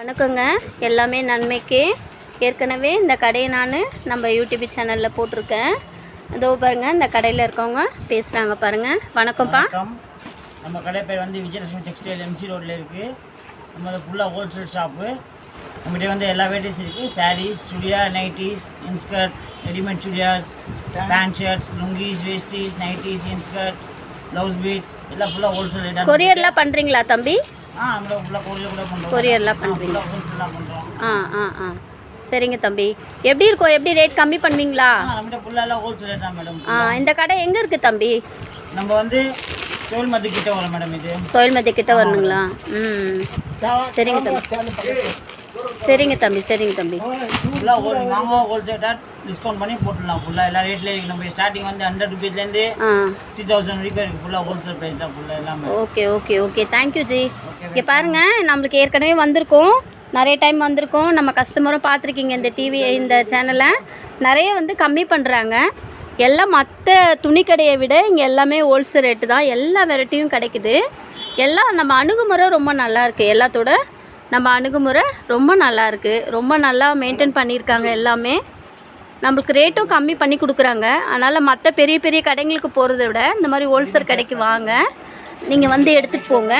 வணக்கங்க. எல்லாமே நன்மைக்கு. ஏற்கனவே இந்த கடையை நான் நம்ம யூடியூப் சேனலில் போட்டிருக்கேன். இதோ பாருங்கள் இந்த கடையில் இருக்கவங்க பேசுகிறாங்க பாருங்கள் வணக்கம்ப்பா. வணக்கம். நம்ம கடை பேர் வந்து விஜயலட்சுமி டெக்ஸ்டைல் எம்சி ரோட்டில் இருக்குது நம்ம ஃபுல்லாக ஹோல்சேல் ஷாப்பு நம்மகிட்ட வந்து எல்லா வெரைட்டிஸ் இருக்குது saris churidar nighties inskirt readymade churidars pant shirts lungis veshtis nighties inskirts blouse bits எல்லாம் ஃபுல்லாக ஹோல்சேல் கொரியர்லாம் பண்ணுறீங்களா தம்பி? கொரியர்லாம் பண்ணுறீங்க ஆ ஆ ஆ சரிங்க தம்பி. எப்படி இருக்கும் எப்படி ரேட் கம்மி பண்ணுவீங்களா? ஆ இந்த கடை எங்கே இருக்குது தம்பி? நம்ம வந்து தோல் மத்து கிட்ட வரோம் மேடம் இது. சோயல்மதி கிட்ட வரணுங்களா? ம். சரிங்க தம்பி. சரிங்க தம்பி சரிங்க தம்பி. ஃபுல்லாக ஹோல் ஹோல்சேல் டிஸ்கவுண்ட் பண்ணி போட்டுடலாம். ஃபுல்லாக எல்லா ரேட்லேயும் இருக்குது நம்ம ஸ்டார்டிங் வந்து ஹண்ட்ரட் ருபீஸ்லேருந்து ஃபிஃப்டி தௌசண்ட் வரைக்கும் இருக்குது ஃபுல்லாக ஹோல்சேல் ப்ரைஸ் தான். ஃபுல்லாக எல்லாமே. Okay okay okay thank you ji இங்கே பாருங்கள் நம்மளுக்கு ஏற்கனவே வந்திருக்கோம். நிறைய டைம் வந்திருக்கோம். நம்ம கஸ்டமரும் பார்த்துருக்கீங்க இந்த டிவி இந்த சேனலை நிறைய வந்து கம்மி பண்ணுறாங்க எல்லாம் மற்ற துணிக்கடையை விட இங்கே எல்லாமே ஹோல்சேல் ரேட்டு தான். எல்லா வெரைட்டியும் கிடைக்குது. எல்லாம் நம்ம அணுகுமுறை ரொம்ப நல்லா இருக்குது எல்லாத்தோட நம்ம அணுகுமுறை ரொம்ப நல்லா இருக்குது ரொம்ப நல்லா மெயின்டைன் பண்ணியிருக்காங்க எல்லாமே. நம்மளுக்கு ரேட்டும் கம்மி பண்ணி கொடுக்குறாங்க. அதனால் மற்ற பெரிய பெரிய கடைங்களுக்கு போகிறத விட இந்த மாதிரி ஹோல்சேல் கடைக்கு வாங்க. நீங்கள் வந்து எடுத்துகிட்டு போங்க.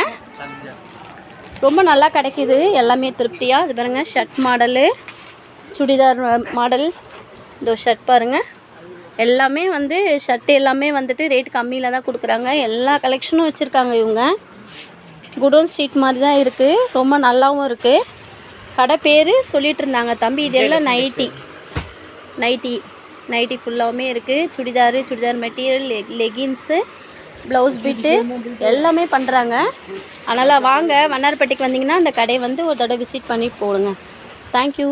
ரொம்ப நல்லா கிடைக்கிது. எல்லாமே திருப்தியாக இது பாருங்கள் ஷர்ட் மாடலு சுடிதார் மாடல் இதோ ஷர்ட் பாருங்கள் எல்லாமே வந்து ஷர்ட் எல்லாமே வந்துட்டு ரேட் கம்மியில் தான் கொடுக்குறாங்க. எல்லா கலெக்ஷனும் வச்சுருக்காங்க இவங்க. குடோன் ஸ்ட்ரீட் மாதிரி தான் இருக்குது ரொம்ப நல்லாவும் இருக்குது கடை பேர் சொல்லிட்டு இருந்தாங்க. தம்பி இதெல்லாம் நைட்டி. நைட்டி. நைட்டி ஃபுல்லாகவுமே இருக்குது churidar churidar material leg leggings blouse bit எல்லாமே பண்ணுறாங்க அதனால் வாங்க. வண்ணாரப்பேட்டைக்கு வந்தீங்கன்னா அந்த கடையை வந்து ஒரு தடவை விசிட் பண்ணி போடுங்க. தேங்க்யூ